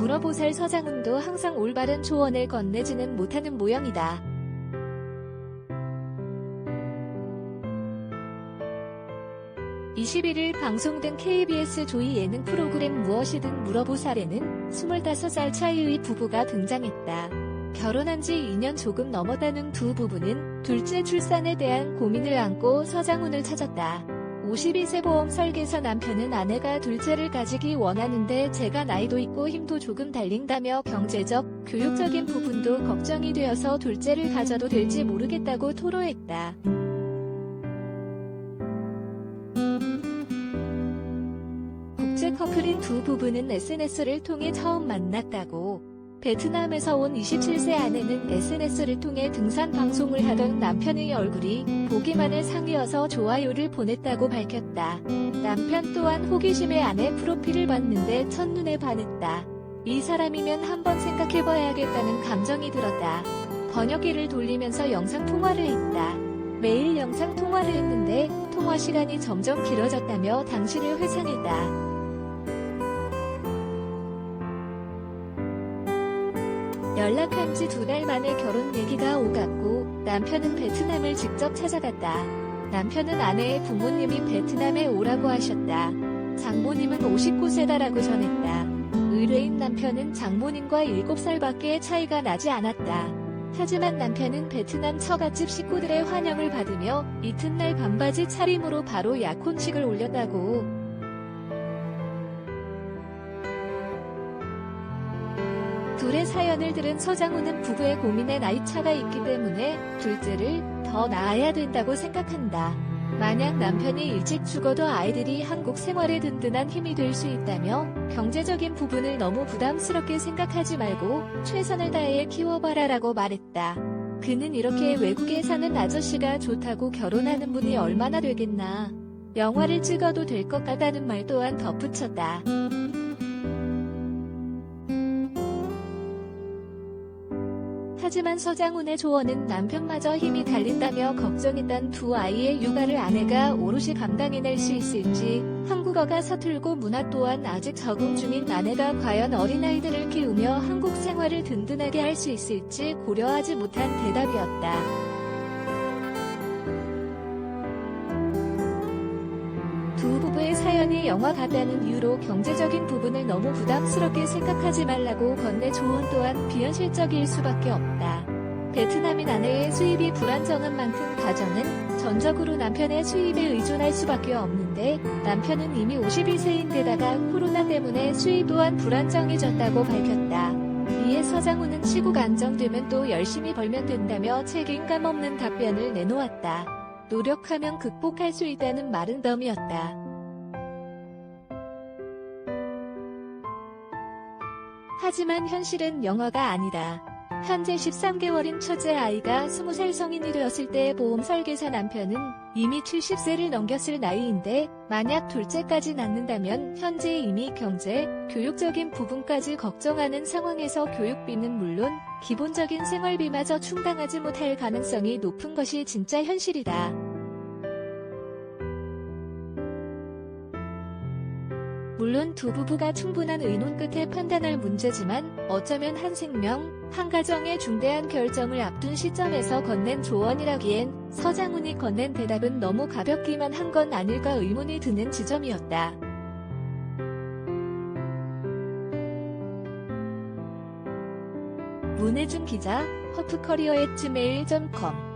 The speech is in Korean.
물어보살 서장훈도 항상 올바른 조언을 건네지는 못하는 모양이다. 21일 방송된 KBS 조이 예능 프로그램 무엇이든 물어보살에는 25살 차이의 부부가 등장했다. 결혼한 지 2년 조금 넘었다는 두 부부는 둘째 출산에 대한 고민을 안고 서장훈을 찾았다. 52세 보험 설계사 남편은 아내가 둘째를 가지기 원하는데 제가 나이도 있고 힘도 조금 달린다며 경제적, 교육적인 부분도 걱정이 되어서 둘째를 가져도 될지 모르겠다고 토로했다. 국제 커플인 두 부부는 SNS를 통해 처음 만났다고. 베트남에서 온 27세 아내는 SNS를 통해 등산 방송을 하던 남편의 얼굴이 보기만을 상이어서 좋아요를 보냈다고 밝혔다. 남편 또한 호기심에 아내 프로필을 봤는데 첫눈에 반했다. 이 사람이면 한번 생각해봐야겠다는 감정이 들었다. 번역기를 돌리면서 영상 통화를 했다. 매일 영상 통화를 했는데 통화 시간이 점점 길어졌다며 당신을 회상했다. 연락한 지 두 달 만에 결혼 얘기가 오갔고 남편은 베트남을 직접 찾아갔다. 남편은 아내의 부모님이 베트남에 오라고 하셨다. 장모님은 59세다라고 전했다. 의뢰인 남편은 장모님과 7살밖에 차이가 나지 않았다. 하지만 남편은 베트남 처갓집 식구들의 환영을 받으며 이튿날 반바지 차림으로 바로 약혼식을 올렸다고 둘의 사연을 들은 서장훈은 부부의 고민에 나이 차가 있기 때문에 둘째를 더 낳아야 된다고 생각한다. 만약 남편이 일찍 죽어도 아이들이 한국 생활에 든든한 힘이 될 수 있다며 경제적인 부분을 너무 부담스럽게 생각하지 말고 최선을 다해 키워봐라라고 말했다. 그는 이렇게 외국에 사는 아저씨가 좋다고 결혼하는 분이 얼마나 되겠나. 영화를 찍어도 될 것 같다는 말 또한 덧붙였다. 하지만 서장훈의 조언은 남편마저 힘이 달린다며 걱정했던 두 아이의 육아를 아내가 오롯이 감당해낼 수 있을지, 한국어가 서툴고 문화 또한 아직 적응 중인 아내가 과연 어린아이들을 키우며 한국 생활을 든든하게 할 수 있을지 고려하지 못한 대답이었다. 두 부부의 사연 이 영화 같다는 이유로 경제적인 부분을 너무 부담스럽게 생각하지 말라고 건네 조언 또한 비현실적일 수밖에 없다. 베트남인 아내의 수입이 불안정한 만큼 가정은 전적으로 남편의 수입에 의존할 수밖에 없는데 남편은 이미 51세인데다가 코로나 때문에 수입 또한 불안정해졌다고 밝혔다. 이에 서장훈은 시국 안정되면 또 열심히 벌면 된다며 책임감 없는 답변을 내놓았다. 노력하면 극복할 수 있다는 말은 덤이었다. 하지만 현실은 영화가 아니다. 현재 13개월인 첫째 아이가 20살 성인이 되었을 때 보험 설계사 남편은 이미 70세를 넘겼을 나이인데 만약 둘째까지 낳는다면 현재 이미 경제, 교육적인 부분까지 걱정하는 상황에서 교육비는 물론 기본적인 생활비마저 충당하지 못할 가능성이 높은 것이 진짜 현실이다. 물론 두 부부가 충분한 의논 끝에 판단할 문제지만 어쩌면 한 생명, 한 가정의 중대한 결정을 앞둔 시점에서 건넨 조언이라기엔 서장훈이 건넨 대답은 너무 가볍기만 한 건 아닐까 의문이 드는 지점이었다. 문혜준 기자, 허프커리어의 gmail.com